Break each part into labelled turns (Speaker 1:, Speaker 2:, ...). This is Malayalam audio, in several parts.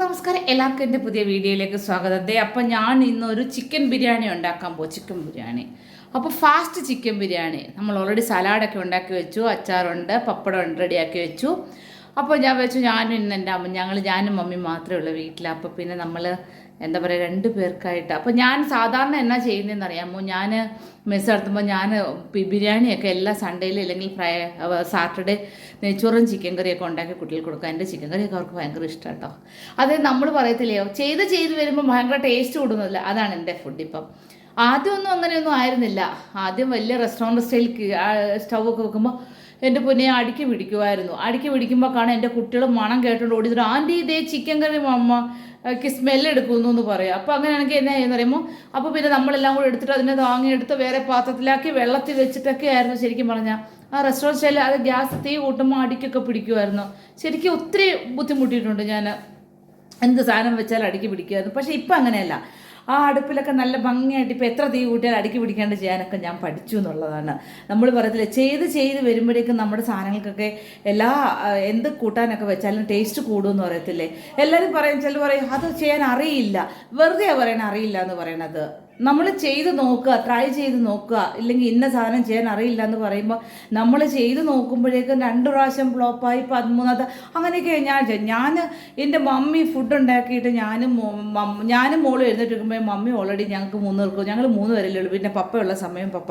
Speaker 1: നമസ്കാരം. എല്ലാവർക്കും എന്റെ പുതിയ വീഡിയോയിലേക്ക് സ്വാഗതം. ദേ അപ്പം ഞാൻ ഇന്നൊരു ചിക്കൻ ബിരിയാണി ഉണ്ടാക്കാൻ പോകും ചിക്കൻ ബിരിയാണി. അപ്പോൾ ഫാസ്റ്റ് ചിക്കൻ ബിരിയാണി. നമ്മൾ ഓൾറെഡി സലാഡൊക്കെ ഉണ്ടാക്കി വെച്ചു അച്ചാറുണ്ട് പപ്പടം റെഡിയാക്കി വെച്ചു. അപ്പോൾ ഞാൻ വെച്ചു ഞാനും ഇന്ന് എന്റെ അമ്മ ഞങ്ങൾ ഞാനും മമ്മി മാത്രമേ ഉള്ളൂ വീട്ടിൽ. അപ്പോൾ പിന്നെ നമ്മൾ എന്താ പറയുക രണ്ട് പേർക്കായിട്ട്. അപ്പോൾ ഞാൻ സാധാരണ എന്നാ ചെയ്യുന്നതെന്ന് അറിയാമോ? ഞാൻ മെസ്സ് നടത്തുമ്പോൾ ഞാൻ ബിരിയാണിയൊക്കെ എല്ലാ സൺഡേയിലും അല്ലെങ്കിൽ ഫ്രൈ സാറ്റർഡേ നെയ്ച്ചോറും ചിക്കൻ കറിയൊക്കെ ഉണ്ടാക്കി കുട്ടികൾക്ക് കൊടുക്കുക എന്റെ ചിക്കൻ കറിയൊക്കെ അവർക്ക് ഭയങ്കര ഇഷ്ടം കേട്ടോ അത് നമ്മൾ പറയത്തില്ലയോ ചെയ്ത് ചെയ്ത് വരുമ്പോൾ ഭയങ്കര ടേസ്റ്റ് കൂടുന്നില്ല അതാണ് എന്റെ ഫുഡ് ഇപ്പം. ആദ്യമൊന്നും അങ്ങനെയൊന്നും ആയിരുന്നില്ല. ആദ്യം വലിയ റെസ്റ്റോറന്റ് സ്റ്റൈൽ സ്റ്റൗ ഒക്കെ വെക്കുമ്പോൾ എന്റെ പൊന്നെ അടുക്കി പിടിക്കുമായിരുന്നു അടുക്കി പിടിക്കുമ്പോൾ കാണാൻ എന്റെ കുട്ടികൾ മണം കേട്ടോണ്ട് ഓടി തരും ആന്റി ഇതേ ചിക്കൻ കറി അമ്മ ക്ക് സ്മെല്ലെടുക്കുന്നു എന്ന് പറയാം. അപ്പോൾ അങ്ങനെയാണെങ്കിൽ എന്നാ ചെയ്യുന്ന പറയുമ്പോൾ അപ്പോൾ പിന്നെ നമ്മളെല്ലാം കൂടെ എടുത്തിട്ട് അതിനെ താങ്ങിയെടുത്ത് വേറെ പാത്രത്തിലാക്കി വെള്ളത്തിൽ വെച്ചിട്ടൊക്കെ ആയിരുന്നു ശരിക്കും പറഞ്ഞാൽ ആ റെസ്റ്റോറന്റ് സ്റ്റൈലിൽ അത് ഗ്യാസ് തീ കൂട്ടുമ്പോൾ അടിക്കൊക്കെ പിടിക്കുമായിരുന്നു ശരിക്കും ഒത്തിരി ബുദ്ധിമുട്ടിയിട്ടുണ്ട് ഞാൻ എന്ത് സാധനം വെച്ചാൽ അടുക്കി പിടിക്കുമായിരുന്നു പക്ഷേ ഇപ്പം അങ്ങനെയല്ല. ആ അടുപ്പിലൊക്കെ നല്ല ഭംഗിയായിട്ട് ഇപ്പോൾ എത്ര തീ കൂട്ടിയാൽ അടുക്കി പിടിക്കാണ്ട് ചെയ്യാനൊക്കെ ഞാൻ പഠിച്ചു എന്നുള്ളതാണ്. നമ്മൾ പറയത്തില്ല ചെയ്ത് ചെയ്ത് വരുമ്പോഴേക്കും നമ്മുടെ സാധനങ്ങൾക്കൊക്കെ എല്ലാ എന്ത് കൂട്ടാനൊക്കെ വെച്ചാലും ടേസ്റ്റ് കൂടുമെന്ന് പറയത്തില്ലേ? എല്ലാവരും പറയും ചില പറയും അത് ചെയ്യാൻ അറിയില്ല. വെറുതെ പറയണ അറിയില്ല എന്ന് പറയണത്. നമ്മൾ ചെയ്ത് നോക്കുക ട്രൈ ചെയ്ത് നോക്കുക ഇല്ലെങ്കിൽ ഇന്ന സാധനം ചെയ്യാൻ അറിയില്ല എന്ന് പറയുമ്പോൾ നമ്മൾ ചെയ്ത് നോക്കുമ്പോഴേക്കും രണ്ട് പ്രാവശ്യം ഫ്ലോപ്പായി പതിമൂന്നാമത്തെ അങ്ങനെയൊക്കെ ഞാൻ. ഞാൻ എന്റെ മമ്മി ഫുഡ് ഉണ്ടാക്കിയിട്ട് ഞാനും ഞാനും മോളും എഴുന്നേറ്റ് മമ്മി ഓൾറെഡി ഞങ്ങൾക്ക് മൂന്ന് പേർക്കും ഞങ്ങൾ മൂന്ന് പേരല്ലേ ഉള്ളൂ പിന്നെ പപ്പയുള്ള സമയം പപ്പ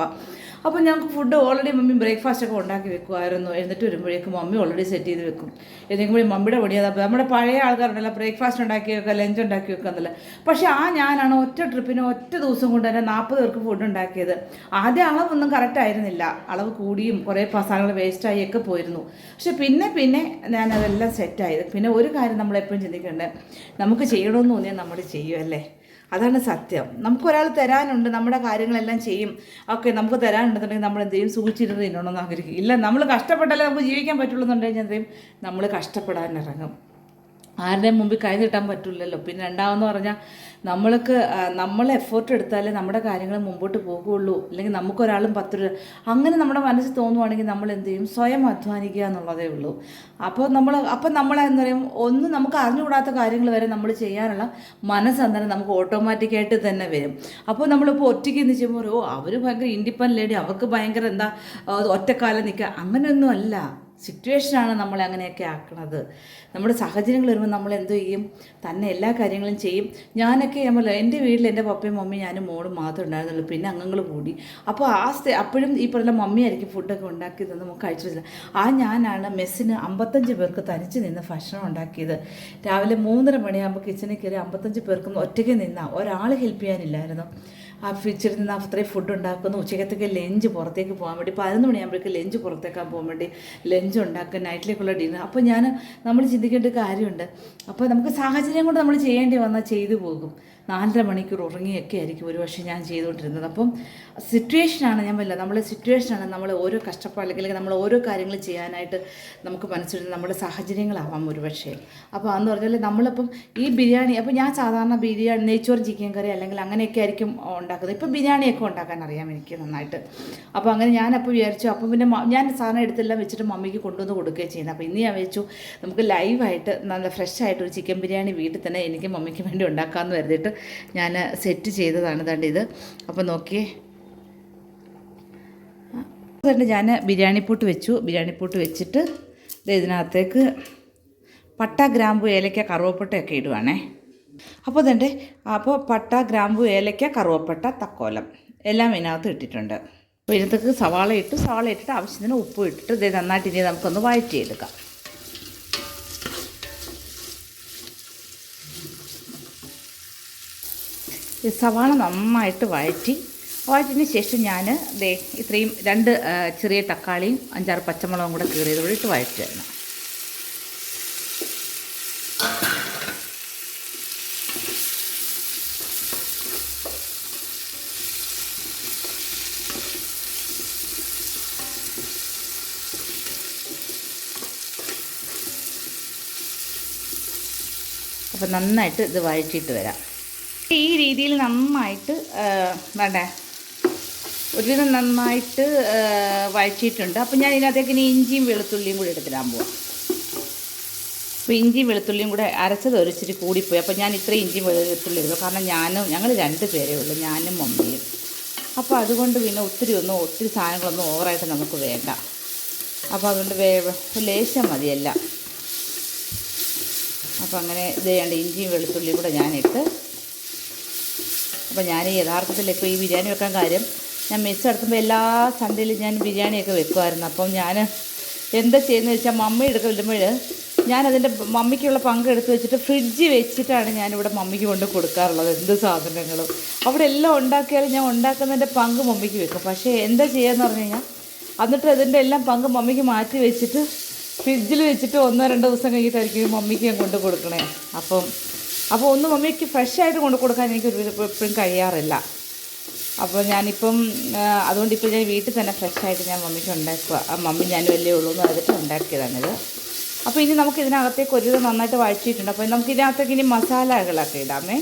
Speaker 1: അപ്പോൾ ഞങ്ങൾക്ക് ഫുഡ് ഓൾറെഡി മമ്മി ബ്രേക്ക്ഫാസ്റ്റ് ഒക്കെ ഉണ്ടാക്കി വെക്കുമായിരുന്നു എന്നിട്ട് വരുമ്പോഴേക്കും മമ്മി ഓൾറെഡി സെറ്റ് ചെയ്ത് വെക്കും. ഏതെങ്കിലും മമ്മിയുടെ പണിയത് അപ്പോൾ നമ്മുടെ പഴയ ആൾക്കാരുണ്ടല്ലോ ബ്രേക്ക്ഫാസ്റ്റ് ഉണ്ടാക്കി വെക്കുക ലഞ്ച് ഉണ്ടാക്കി വെക്കുക എന്നല്ല. പക്ഷേ ആ ഞാനാണ് ഒറ്റ ട്രിപ്പിന് ഒറ്റ ദിവസം കൊണ്ട് തന്നെ നാൽപ്പത് പേർക്ക് ഫുഡ് ഉണ്ടാക്കിയത്. ആദ്യം അളവൊന്നും കറക്റ്റ് ആയിരുന്നില്ല. അളവ് കൂടിയും കുറേ സാധനങ്ങൾ വേസ്റ്റായി ഒക്കെ പോയിരുന്നു. പക്ഷെ പിന്നെ പിന്നെ ഞാൻ അതെല്ലാം സെറ്റായത് പിന്നെ ഒരു കാര്യം നമ്മൾ എപ്പോഴും ചിന്തിക്കേണ്ടത് നമുക്ക് ചെയ്യണമെന്ന് തോന്നിയാൽ നമ്മൾ ചെയ്യുമല്ലേ അതാണ് സത്യം. നമുക്കൊരാൾ തരാനുണ്ട് നമ്മുടെ കാര്യങ്ങളെല്ലാം ചെയ്യും. ഓക്കെ നമുക്ക് തരാനുണ്ടെന്നുണ്ടെങ്കിൽ നമ്മൾ എന്ത് ചെയ്യും? സൂക്ഷിച്ചിട്ട് തിന്നണമെന്ന് ആഗ്രഹിക്കും. ഇല്ല നമ്മൾ കഷ്ടപ്പെട്ടാലേ നമുക്ക് ജീവിക്കാൻ പറ്റുള്ളൂ എന്നുണ്ടെങ്കിൽ എന്ത് ചെയ്യും? നമ്മൾ കഷ്ടപ്പെടാൻ ആരുടെയും മുമ്പിൽ കൈ നീട്ടാൻ പറ്റില്ലല്ലോ പിന്നെ രണ്ടാമെന്ന് പറഞ്ഞാൽ നമ്മൾക്ക് നമ്മൾ എഫേർട്ട് എടുത്താലേ നമ്മുടെ കാര്യങ്ങൾ മുമ്പോട്ട് പോകുള്ളൂ അല്ലെങ്കിൽ നമുക്കൊരാളും പത്ത് രൂപ അങ്ങനെ നമ്മുടെ മനസ്സിൽ തോന്നുവാണെങ്കിൽ നമ്മൾ എന്ത് ചെയ്യും? സ്വയം അധ്വാനിക്കുക എന്നുള്ളതേ ഉള്ളൂ. അപ്പോൾ നമ്മൾ അപ്പോൾ നമ്മൾ എന്താ പറയും? ഒന്നും നമുക്ക് അറിഞ്ഞുകൂടാത്ത കാര്യങ്ങൾ വരെ നമ്മൾ ചെയ്യാനുള്ള മനസ്സന്നേരം നമുക്ക് ഓട്ടോമാറ്റിക്കായിട്ട് തന്നെ വരും. അപ്പോൾ നമ്മളിപ്പോൾ ഒറ്റയ്ക്ക് എന്ന് ചെയ്യുമ്പോൾ ഓ അവർ ഭയങ്കര ഇൻഡിപെൻഡന്റ് ലേഡി അവർക്ക് ഭയങ്കര എന്താ ഒറ്റക്കാലം നിൽക്കുക. അങ്ങനെയൊന്നും അല്ല. സിറ്റുവേഷനാണ് നമ്മളെ അങ്ങനെയൊക്കെ ആക്കണത്. നമ്മുടെ സാഹചര്യങ്ങൾ വരുമ്പോൾ നമ്മൾ എന്തു ചെയ്യും? തന്നെ എല്ലാ കാര്യങ്ങളും ചെയ്യും. ഞാനൊക്കെ നമ്മൾ എന്റെ വീട്ടിൽ എന്റെ പപ്പയും മമ്മിയും ഞാനും മോളും മാത്രമേ ഉണ്ടായിരുന്നുള്ളൂ. പിന്നെ അംഗങ്ങൾ കൂടി. അപ്പോൾ ആ സ്ഥ അപ്പോഴും ഈ പറഞ്ഞ മമ്മിയായിരിക്കും ഫുഡൊക്കെ ഉണ്ടാക്കി തന്നെ നമുക്ക് കഴിച്ചു വെച്ചില്ല ആ ഞാനാണ് മെസ്സിന് അമ്പത്തഞ്ച് പേർക്ക് തനിച്ച് നിന്ന് ഭക്ഷണം ഉണ്ടാക്കിയത്. രാവിലെ മൂന്നര മണിയാകുമ്പോൾ കിച്ചണിൽ കയറി അമ്പത്തഞ്ച് പേർക്കും ഒറ്റയ്ക്ക് നിന്നാ ഒരാൾ ഹെൽപ്പ് ചെയ്യാനില്ലായിരുന്നു. ആ ഫ്രിഡ്ജിൽ നിന്ന് അത്രയും ഫുഡ് ഉണ്ടാക്കുന്നു. ഉച്ചക്കത്തേക്ക് ലഞ്ച് പുറത്തേക്ക് പോകാൻ വേണ്ടി പതിനൊന്ന് മണിയാകുമ്പോഴേക്ക് ലഞ്ച് പുറത്തേക്കാൻ പോകാൻ വേണ്ടി ലഞ്ച് ഉണ്ടാക്കുക നൈറ്റിലേക്കുള്ള ഡിന്നർ അപ്പോൾ ഞാൻ നമ്മൾ ചിന്തിക്കേണ്ട കാര്യമുണ്ട്. അപ്പോൾ നമുക്ക് സാഹചര്യം കൊണ്ട് നമ്മൾ ചെയ്യേണ്ടി വന്നാൽ ചെയ്തു പോകും. നാലര മണിക്കൂർ ഉറങ്ങിയൊക്കെ ആയിരിക്കും ഒരു പക്ഷേ ഞാൻ ചെയ്തുകൊണ്ടിരുന്നത്. അപ്പം സിറ്റുവേഷനാണ് ഞാൻ വല്ല നമ്മളെ സിറ്റുവേഷനാണ് നമ്മൾ ഓരോ കഷ്ടപ്പാട് അല്ലെങ്കിൽ നമ്മൾ ഓരോ കാര്യങ്ങൾ ചെയ്യാനായിട്ട് നമുക്ക് മനസ്സിലുണ്ട് നമ്മുടെ സാഹചര്യങ്ങളാവാം ഒരു പക്ഷേ അപ്പോൾ അന്ന് പറഞ്ഞാൽ നമ്മളിപ്പം ഈ ബിരിയാണി അപ്പോൾ ഞാൻ സാധാരണ ബിരിയാണി നെയ്ച്ചോറ് ചിക്കൻ കറി അല്ലെങ്കിൽ അങ്ങനെയൊക്കെ ആയിരിക്കും ഉണ്ടാക്കുന്നത്. ഇപ്പം ബിരിയാണിയൊക്കെ ഉണ്ടാക്കാൻ അറിയാം എനിക്ക് നന്നായിട്ട്. അപ്പോൾ അങ്ങനെ ഞാനപ്പോൾ വിചാരിച്ചു അപ്പം പിന്നെ ഞാൻ സാധനം എടുത്തെല്ലാം വെച്ചിട്ട് മമ്മിക്ക് കൊണ്ടുവന്ന് കൊടുക്കുകയും ചെയ്യുന്നത് അപ്പോൾ ഇന്ന് ഞാൻ വെച്ചു നമുക്ക് ലൈവായിട്ട് നല്ല ഫ്രഷ് ആയിട്ട് ഒരു ചിക്കൻ ബിരിയാണി വീട്ടിൽ തന്നെ എനിക്ക് മമ്മിക്ക് വേണ്ടി ഉണ്ടാക്കാമെന്ന് കരുതിയിട്ട് ഞാൻ സെറ്റ് ചെയ്തതാണ് ദാണ്ട് ഇത്. അപ്പോൾ നോക്കിയേ. അതുകൊണ്ട് ഞാൻ ബിരിയാണി പൂട്ട് വെച്ചു. ബിരിയാണി പൂട്ട് വെച്ചിട്ട് ഇതിനകത്തേക്ക് പട്ട ഗ്രാമ്പു ഏലക്ക കറുവപ്പട്ടയൊക്കെ ഇടുവാണേ. അപ്പോൾ ഇതുണ്ട് അപ്പോൾ പട്ട ഗ്രാമ്പു ഏലക്ക കറുവപ്പട്ട തക്കോലം എല്ലാം ഇതിനകത്ത് ഇട്ടിട്ടുണ്ട്. അപ്പോൾ ഇതിനകത്തേക്ക് സവാള ഇട്ടു. സവാള ഇട്ടിട്ട് ആവശ്യത്തിന് ഉപ്പ് ഇട്ടിട്ട് ഇത് നന്നായിട്ട് ഇനി നമുക്കൊന്ന് വഴറ്റിയെടുക്കാം. സവാള നന്നായിട്ട് വഴറ്റി വഴറ്റിന് ശേഷം ഞാൻ ദേ ഇത്രയും രണ്ട് ചെറിയ തക്കാളിയും അഞ്ചാറ് പച്ചമുളകും കൂടെ കീറിയത് കൂടി ഇട്ട് വഴറ്റുകയാണ് അപ്പം നന്നായിട്ട് ഇത് വഴറ്റിയിട്ട് വരാം. ഈ രീതിയിൽ നന്നായിട്ട് വേണ്ടേ? ഒരുവിധം നന്നായിട്ട് വഴച്ചിട്ടുണ്ട് വഴറ്റിയിട്ടുണ്ട്. അപ്പം ഞാൻ ഇതിനകത്തേക്ക് ഇനി ഇഞ്ചിയും വെളുത്തുള്ളിയും കൂടി എടുത്തിടാൻ പോവാം. അപ്പോൾ ഇഞ്ചിയും വെളുത്തുള്ളിയും കൂടെ അരച്ചത് ഒരു കൂടിപ്പോയി. അപ്പോൾ ഞാൻ ഇത്രയും ഇഞ്ചിയും വെളുത്തുള്ളി എടുത്തു. കാരണം ഞാനും ഞങ്ങൾ രണ്ട് പേരേ ഉള്ളൂ. ഞാനും മമ്മിയും. അപ്പോൾ അതുകൊണ്ട് പിന്നെ ഒത്തിരി ഒന്നും ഒത്തിരി സാധനങ്ങളൊന്നും ഓവറായിട്ട് നമുക്ക് വേണ്ട. അപ്പോൾ അതുകൊണ്ട് വേ ലേശം മതിയല്ല. അപ്പോൾ അങ്ങനെ ഇത് ഇഞ്ചിയും വെളുത്തുള്ളിയും കൂടെ ഞാനിട്ട് അപ്പോൾ ഞാൻ യഥാർത്ഥത്തിൽ ഇപ്പോൾ ഈ ബിരിയാണി വെക്കാൻ കാര്യം ഞാൻ മെസ്സ് നടത്തുമ്പോൾ എല്ലാ സൺഡേയിലും ഞാൻ ബിരിയാണിയൊക്കെ വെക്കുമായിരുന്നു അപ്പം ഞാൻ എന്താ ചെയ്യുന്നത് വെച്ചാൽ മമ്മി എടുക്ക വരുമ്പോൾ ഞാനതിന്റെ മമ്മിക്കുള്ള പങ്ക് എടുത്ത് വെച്ചിട്ട് ഫ്രിഡ്ജ് വെച്ചിട്ടാണ് ഞാനിവിടെ മമ്മിക്ക് കൊണ്ട് കൊടുക്കാറുള്ളത് എന്ത് സാധനങ്ങളും. അവിടെ എല്ലാം ഉണ്ടാക്കിയാലും ഞാൻ ഉണ്ടാക്കുന്നതിന്റെ പങ്ക് മമ്മിക്ക് വെക്കും. പക്ഷേ എന്താ ചെയ്യുകയെന്ന് പറഞ്ഞു കഴിഞ്ഞാൽ എന്നിട്ട് അതിന്റെ എല്ലാം പങ്ക് മമ്മിക്ക് മാറ്റി വെച്ചിട്ട് ഫ്രിഡ്ജിൽ വെച്ചിട്ട് ഒന്നോ രണ്ടോ ദിവസം കഴിഞ്ഞിട്ടായിരിക്കും മമ്മിക്ക് ഞാൻ കൊണ്ട് കൊടുക്കണേ. അപ്പം അപ്പോൾ ഒന്ന് മമ്മിക്ക് ഫ്രഷ് ആയിട്ട് കൊണ്ട് കൊടുക്കാൻ എനിക്ക് ഒരു എപ്പോഴും കഴിയാറില്ല. അപ്പോൾ ഞാനിപ്പം അതുകൊണ്ട് ഇപ്പോൾ ഞാൻ വീട്ടിൽ തന്നെ ഫ്രഷ് ആയിട്ട് ഞാൻ മമ്മിക്ക് ഉണ്ടാക്കുക. ആ മമ്മി ഞാൻ വലിയ ഉള്ളൂ എന്ന് പറഞ്ഞിട്ട് ഉണ്ടാക്കിയതാണിത്. അപ്പോൾ ഇനി നമുക്ക് ഇതിനകത്തേക്ക് ഒരു നന്നായിട്ട് വഴച്ചിട്ടുണ്ട് അപ്പോൾ നമുക്ക് ഇതിനകത്തേക്ക് ഇനി മസാലകളൊക്കെ ഇടാമേ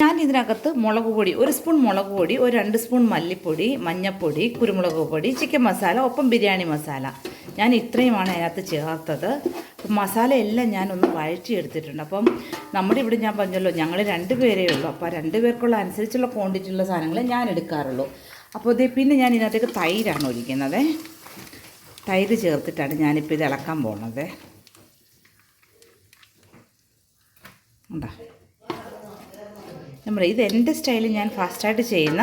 Speaker 1: ഞാൻ ഇതിനകത്ത് മുളക് പൊടി ഒരു സ്പൂൺ മുളക് പൊടി ഒരു രണ്ട് സ്പൂൺ മല്ലിപ്പൊടി മഞ്ഞൾപ്പൊടി കുരുമുളക് പൊടി ചിക്കൻ മസാല ഒപ്പം ബിരിയാണി മസാല. ഞാൻ ഇത്രയുമാണ് അതിനകത്ത് ചേർത്തത്. മസാലയെല്ലാം ഞാനൊന്ന് വഴറ്റിയെടുത്തിട്ടുണ്ട്. അപ്പം നമ്മുടെ ഇവിടെ ഞാൻ പറഞ്ഞല്ലോ ഞങ്ങൾ രണ്ട് പേരേ ഉള്ളൂ. അപ്പോൾ രണ്ട് പേർക്കുള്ള അനുസരിച്ചുള്ള ക്വാണ്ടിറ്റിയുള്ള സാധനങ്ങൾ ഞാൻ എടുക്കാറുള്ളൂ. അപ്പോൾ ഇത് പിന്നെ ഞാൻ ഇതിനകത്തേക്ക് തൈരാണ് ഒഴിക്കുന്നത്. തൈര് ചേർത്തിട്ടാണ് ഞാനിപ്പോൾ ഇത് ഇളക്കാൻ പോകുന്നത്. ഉണ്ടോ? നമ്മുടെ ഇത് എന്റെ സ്റ്റൈലിൽ ഞാൻ ഫാസ്റ്റായിട്ട് ചെയ്യുന്ന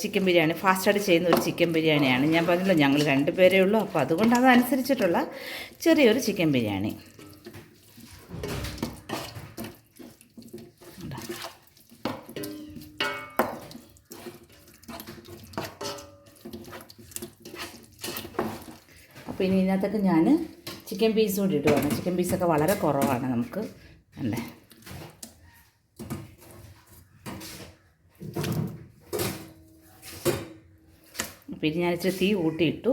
Speaker 1: ചിക്കൻ ബിരിയാണി ഫാസ്റ്റായിട്ട് ചെയ്യുന്ന ഒരു ചിക്കൻ ബിരിയാണിയാണ്. ഞാൻ പറഞ്ഞല്ലോ ഞങ്ങൾ രണ്ട് പേരേ ഉള്ളൂ. അപ്പോൾ അതുകൊണ്ട് അതനുസരിച്ചിട്ടുള്ള ചെറിയൊരു ചിക്കൻ ബിരിയാണി. അപ്പോൾ ഇനി ഇതിനകത്തൊക്കെ ഞാൻ ചിക്കൻ പീസ് കൂടി ഇടുവാണ്. ചിക്കൻ പീസൊക്കെ വളരെ കുറവാണ് നമുക്ക്. അല്ലേ? പിന്നെ ഞാൻ ഇച്ചിരി തീ കൂട്ടിയിട്ടു.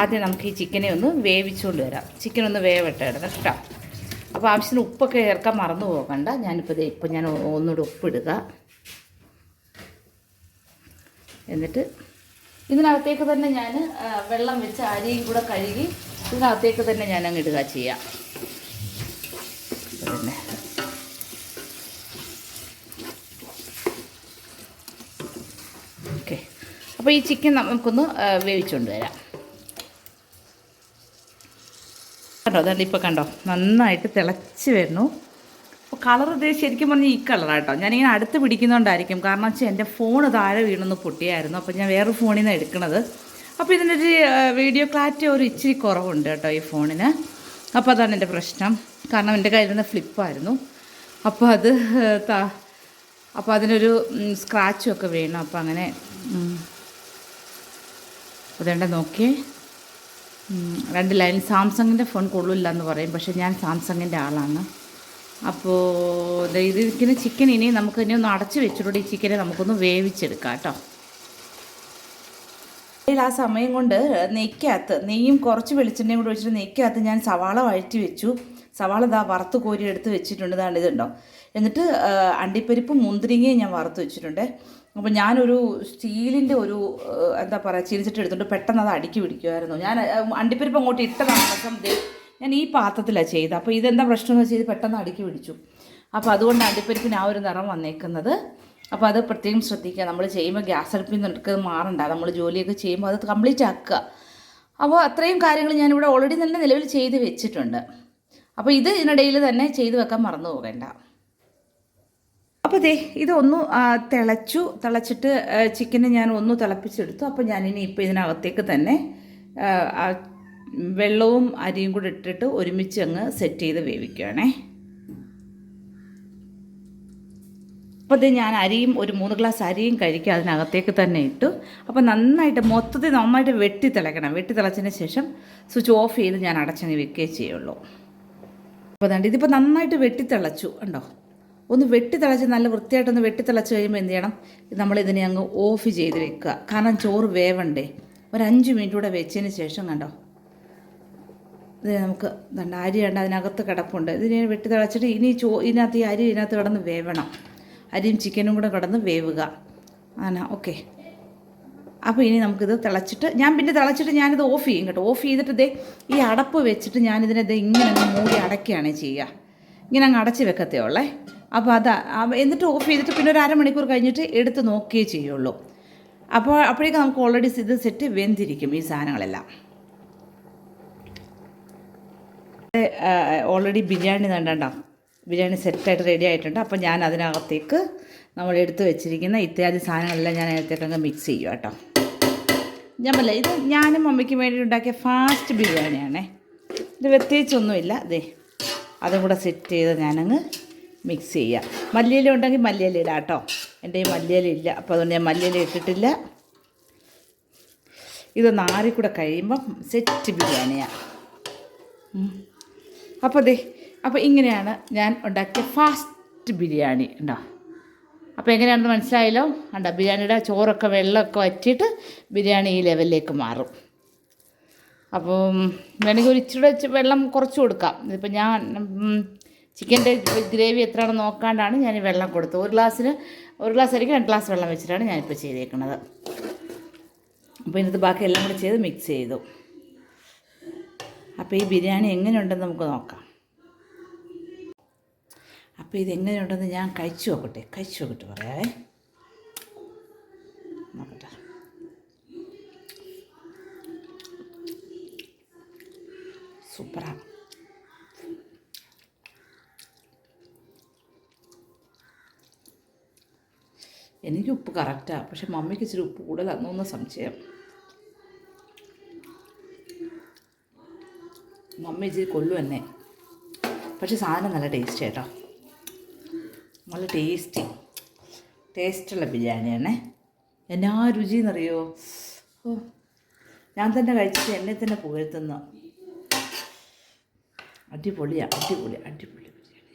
Speaker 1: ആദ്യം നമുക്ക് ഈ ചിക്കനെ ഒന്ന് വേവിച്ചുകൊണ്ട് വരാം. ചിക്കൻ ഒന്ന് വേവട്ടെ ഇടണം കേട്ടോ അപ്പോൾ ആവശ്യത്തിന് ഉപ്പൊക്കെ ചേർക്കാൻ മറന്നു പോകണ്ട. ഞാനിപ്പോൾ ഇപ്പം ഞാൻ ഒന്നുകൂടെ ഉപ്പിടുക. എന്നിട്ട് ഇതിനകത്തേക്ക് തന്നെ ഞാൻ വെള്ളം വെച്ച് അരിയും കൂടെ കഴുകി ഇതിനകത്തേക്ക് തന്നെ ഞാൻ ഇടുക ചെയ്യാം. പിന്നെ ഓക്കെ അപ്പോൾ ഈ ചിക്കൻ നമുക്കൊന്ന് വേവിച്ചുകൊണ്ട് വരാം. കണ്ടോ? അതുകൊണ്ട് ഇപ്പോൾ കണ്ടോ? നന്നായിട്ട് തിളച്ച് വരുന്നു. അപ്പോൾ കളർ ഇത് ശരിക്കും പറഞ്ഞാൽ ഈ കളറാണ് കളറാട്ടോ ഞാനിങ്ങനെ അടുത്ത് പിടിക്കുന്നതുകൊണ്ടായിരിക്കും കാരണം വെച്ചാൽ എന്റെ ഫോൺ താഴെ വീണൊന്ന് പൊട്ടിയായിരുന്നു. അപ്പോൾ ഞാൻ വേറെ ഫോണിൽ നിന്ന് എടുക്കണത്. അപ്പോൾ ഇതിന്റെ ഒരു വീഡിയോ ക്ലാരിറ്റി ഒരു ഇച്ചിരി കുറവുണ്ട് കേട്ടോ ഈ ഫോണിന് അപ്പോൾ അതാണ് എന്റെ പ്രശ്നം. കാരണം എന്റെ കയ്യിൽ നിന്ന് ഫ്ലിപ്പായിരുന്നു അപ്പോൾ അത് അപ്പോൾ അതിനൊരു സ്ക്രാച്ചും ഒക്കെ വീണു. അപ്പോൾ അങ്ങനെ ഉം. നോക്കി രണ്ട് ലൈൻ. സാംസങ്ങിന്റെ ഫോൺ കൊള്ളില്ല എന്ന് പറയും പക്ഷേ ഞാൻ സാംസങ്ങിന്റെ ആളാണ്. അപ്പോൾ ഇത് ഇരിക്കുന്ന ചിക്കൻ ഇനി നമുക്ക് ഇനി ഒന്ന് അടച്ച് വെച്ചിട്ടുണ്ട്. ഈ ചിക്കനെ നമുക്കൊന്ന് വേവിച്ചെടുക്കാം കേട്ടോ. ആ സമയം കൊണ്ട് നെയ്ക്കകത്ത് നെയ്യും കുറച്ച് വെളിച്ചെണ്ണയും കൂടി വെച്ചിട്ട് നെയ്ക്കകത്ത് ഞാൻ സവാള വഴറ്റി വെച്ചു. സവാള ഇതാ വറുത്ത് കോരി എടുത്ത് വെച്ചിട്ടുണ്ട്. ഇതാണ് ഇതുണ്ടോ? എന്നിട്ട് അണ്ടിപ്പരിപ്പും മുന്തിരിങ്ങയും ഞാൻ വറുത്ത് വെച്ചിട്ടുണ്ട്. അപ്പോൾ ഞാനൊരു സ്റ്റീലിന്റെ ഒരു എന്താ പറയുക ചിരിച്ചിട്ട് എടുത്തിട്ട് പെട്ടെന്ന് അത് അടുക്കി പിടിക്കുമായിരുന്നു ഞാൻ അണ്ടിപ്പരിപ്പ് അങ്ങോട്ട് ഇട്ടതാണ് ഞാൻ ഈ പാത്രത്തിലാണ് ചെയ്തത്. അപ്പോൾ ഇതെന്താ പ്രശ്നം എന്ന് വെച്ചാൽ പെട്ടെന്ന് അടുക്കി പിടിച്ചു. അപ്പോൾ അതുകൊണ്ട് അണ്ടിപ്പരിപ്പിന് ആ ഒരു നിറം വന്നേക്കുന്നത്. അപ്പോൾ അത് പ്രത്യേകം ശ്രദ്ധിക്കുക. നമ്മൾ ചെയ്യുമ്പോൾ ഗ്യാസ് അടുപ്പിൽ നിന്ന് എടുക്കുന്നത് മാറണ്ട. നമ്മൾ ജോലിയൊക്കെ ചെയ്യുമ്പോൾ അത് കംപ്ലീറ്റ് ആക്കുക. അപ്പോൾ അത്രയും കാര്യങ്ങൾ ഞാനിവിടെ ഓൾറെഡി തന്നെ നിലവിൽ ചെയ്ത് വെച്ചിട്ടുണ്ട്. അപ്പോൾ ഇത് ഇതിനിടയിൽ തന്നെ ചെയ്ത് വെക്കാൻ മറന്നു പോകേണ്ട. അപ്പോൾ ദേ ഇതൊന്ന് തിളച്ചു തിളച്ചിട്ട് ചിക്കനെ ഞാൻ ഒന്ന് തിളപ്പിച്ചെടുത്തു. അപ്പോൾ ഞാനിനി ഇപ്പോൾ ഇതിനകത്തേക്ക് തന്നെ വെള്ളവും അരിയും കൂടി ഇട്ടിട്ട് ഒരുമിച്ച് അങ്ങ് സെറ്റ് ചെയ്ത് വേവിക്കുകയാണേ അപ്പോൾ ഇത് ഞാൻ അരിയും ഒരു മൂന്ന് ഗ്ലാസ് അരിയും കഴിക്കുക അതിനകത്തേക്ക് തന്നെ ഇട്ടു. അപ്പോൾ നന്നായിട്ട് മൊത്തത്തിൽ നന്നായിട്ട് വെട്ടി തിളക്കണം. വെട്ടി തിളച്ചതിന് ശേഷം സ്വിച്ച് ഓഫ് ചെയ്ത് ഞാൻ അടച്ചങ്ങ് വെക്കുകയേ ചെയ്യുള്ളൂ. അപ്പോൾ അതുകൊണ്ട് ഇതിപ്പോൾ നന്നായിട്ട് വെട്ടി തിളച്ചു ഉണ്ടോ ഒന്ന് വെട്ടിത്തിളച്ച് നല്ല വൃത്തിയായിട്ടൊന്ന് വെട്ടിത്തിളച്ച് കഴിയുമ്പോൾ എന്ത് ചെയ്യണം? നമ്മളിതിനെ അങ്ങ് ഓഫ് ചെയ്ത് വെക്കുക. കാരണം ചോറ് വേവണ്ടേ. ഒരു അഞ്ച് മിനിറ്റ് കൂടെ വെച്ചതിന് ശേഷം കണ്ടോ? ഇത് നമുക്ക് ദണ്ട അരി കണ്ട? അതിനകത്ത് കിടപ്പുണ്ട്. ഇതിനെ വെട്ടി തിളച്ചിട്ട് ഇനി ചോ ഇതിനകത്ത് ഈ അരി ഇതിനകത്ത് കിടന്ന് വേവണം. അരിയും ചിക്കനും കൂടെ കിടന്ന് വേവുക. ആന ഓക്കെ അപ്പോൾ ഇനി നമുക്കിത് തിളച്ചിട്ട് ഞാൻ പിന്നെ തിളച്ചിട്ട് ഞാനിത് ഓഫ് ചെയ്യും കേട്ടോ. ഓഫ് ചെയ്തിട്ട് ഇതേ ഈ അടപ്പ് വെച്ചിട്ട് ഞാനിതിനെ ദേ ഇങ്ങനെ മൂടി അടയ്ക്കുകയാണ് ചെയ്യുക. ഇങ്ങനെ അങ്ങ് അടച്ച് വെക്കത്തേ ഉള്ളേ. അപ്പോൾ അതാ എന്നിട്ട് ഓഫ് ചെയ്തിട്ട് പിന്നെ ഒരു അരമണിക്കൂർ കഴിഞ്ഞിട്ട് എടുത്ത് നോക്കുകയേ ചെയ്യുള്ളൂ. അപ്പോൾ അപ്പോഴേക്കും നമുക്ക് ഓൾറെഡി ഇത് സെറ്റ് വെന്തിരിക്കും ഈ സാധനങ്ങളെല്ലാം. ഓൾറെഡി ബിരിയാണി കണ്ടോ? ബിരിയാണി സെറ്റായിട്ട് റെഡി ആയിട്ടുണ്ട്. അപ്പോൾ ഞാൻ അതിനകത്തേക്ക് നമ്മൾ എടുത്ത് വെച്ചിരിക്കുന്ന ഇത്യാദി സാധനങ്ങളെല്ലാം ഞാൻ അതിനകത്തേക്ക് അങ്ങ് മിക്സ് ചെയ്യും കേട്ടോ. ഞാൻ പറയില്ല ഇത് ഞാനും മമ്മിക്കും വേണ്ടി ഉണ്ടാക്കിയ ഫാസ്റ്റ് ബിരിയാണിയാണേ. ഇത് പ്രത്യേകിച്ചൊന്നുമില്ല. അതെ അതും കൂടെ സെറ്റ് ചെയ്ത് ഞാനങ്ങ് മിക്സ് ചെയ്യുക മല്ലിയില ഉണ്ടെങ്കിൽ മല്ലിയില ഇടാം കേട്ടോ. എന്റെ ഈ മല്ലിയില ഇല്ല. അപ്പോൾ അതുകൊണ്ട് ഞാൻ മല്ലിയില ഇട്ടിട്ടില്ല. ഇതൊന്ന് ആറിക്കൂടെ കഴിയുമ്പം സെറ്റ് ബിരിയാണിയാണ് അപ്പോൾ അതെ അപ്പോൾ ഇങ്ങനെയാണ് ഞാൻ ഉണ്ടാക്കിയ ഫാസ്റ്റ് ബിരിയാണി ഉണ്ടോ? അപ്പോൾ എങ്ങനെയാണെന്ന് മനസ്സിലായല്ലോ? ഉണ്ടോ ബിരിയാണിയുടെ ചോറൊക്കെ വെള്ളമൊക്കെ വറ്റിയിട്ട് ബിരിയാണി ഈ ലെവലിലേക്ക് മാറും. അപ്പം വേണമെങ്കിൽ ഒരു ഇച്ചിരി വെള്ളം കുറച്ച് കൊടുക്കാം. ഇതിപ്പോൾ ഞാൻ ചിക്കന്റെ ഗ്രേവി എത്രയാണെന്ന് നോക്കാണ്ടാണ് ഞാൻ വെള്ളം കൊടുത്തത്. ഒരു ഗ്ലാസ്സിന് ഒരു ഗ്ലാസ് ആയിരിക്കും രണ്ട് ഗ്ലാസ് വെള്ളം വെച്ചിട്ടാണ് ഞാനിപ്പോൾ ചെയ്തേക്കുന്നത് അപ്പോൾ ഇതിനകത്ത് ബാക്കി എല്ലാം കൂടി ചെയ്ത് മിക്സ് ചെയ്തു. അപ്പോൾ ഈ ബിരിയാണി എങ്ങനെയുണ്ടെന്ന് നമുക്ക് നോക്കാം. അപ്പോൾ ഇതെങ്ങനെയുണ്ടെന്ന് ഞാൻ കഴിച്ചു നോക്കട്ടെ. കഴിച്ചു നോക്കട്ടെ പറയാവേ നോക്കട്ടെ സൂപ്പറാണ് എനിക്ക് ഉപ്പ് കറക്റ്റാണ് പക്ഷെ മമ്മിക്ക് ഇച്ചിരി ഉപ്പ് കൂടുതലാണെന്നൊന്ന് സംശയം. മമ്മി ഇച്ചിരി കൊല്ലു തന്നെ പക്ഷെ സാധനം നല്ല ടേസ്റ്റ് കേട്ടോ നല്ല ടേസ്റ്റി. ടേസ്റ്റുള്ള ബിരിയാണിയാണേ. എന്നാ രുചി എന്നറിയോ ഓ ഞാൻ തന്നെ കഴിച്ചിട്ട് എന്നെ തന്നെ പുകഴ്ത്തുന്നു. അടിപൊളിയാണ് അടിപൊളി അടിപൊളി ബിരിയാണി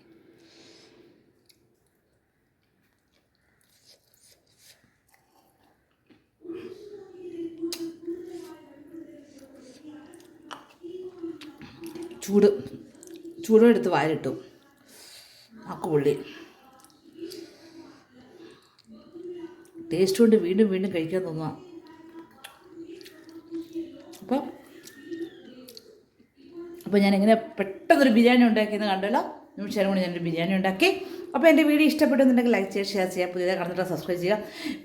Speaker 1: ചൂട് ചൂടും എടുത്ത് വാരിട്ടു ആക്കുപുള്ളി ടേസ്റ്റ് കൊണ്ട് വീണ്ടും വീണ്ടും കഴിക്കാൻ തോന്നുക അപ്പം അപ്പോൾ ഞാൻ എങ്ങനെ പെട്ടെന്നൊരു ബിരിയാണി ഉണ്ടാക്കിയെന്ന് കണ്ടല്ലോ? നിമിഷം കൊണ്ട് ഞാനൊരു ബിരിയാണി ഉണ്ടാക്കി. അപ്പോൾ എന്റെ വീഡിയോ ഇഷ്ടപ്പെട്ടെന്നുണ്ടെങ്കിൽ ലൈക്ക് ചെയ്യുക ഷെയർ ചെയ്യുക പുതിയതായി കണ്ടിട്ട് സബ്സ്ക്രൈബ് ചെയ്യുക.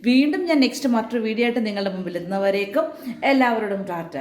Speaker 1: വീണ്ടും ഞാൻ നെക്സ്റ്റ് മറ്റൊരു വീഡിയോ ആയിട്ട് നിങ്ങളുടെ മുമ്പിൽ എത്തുന്നവരേക്കും എല്ലാവരോടും ടാറ്റ.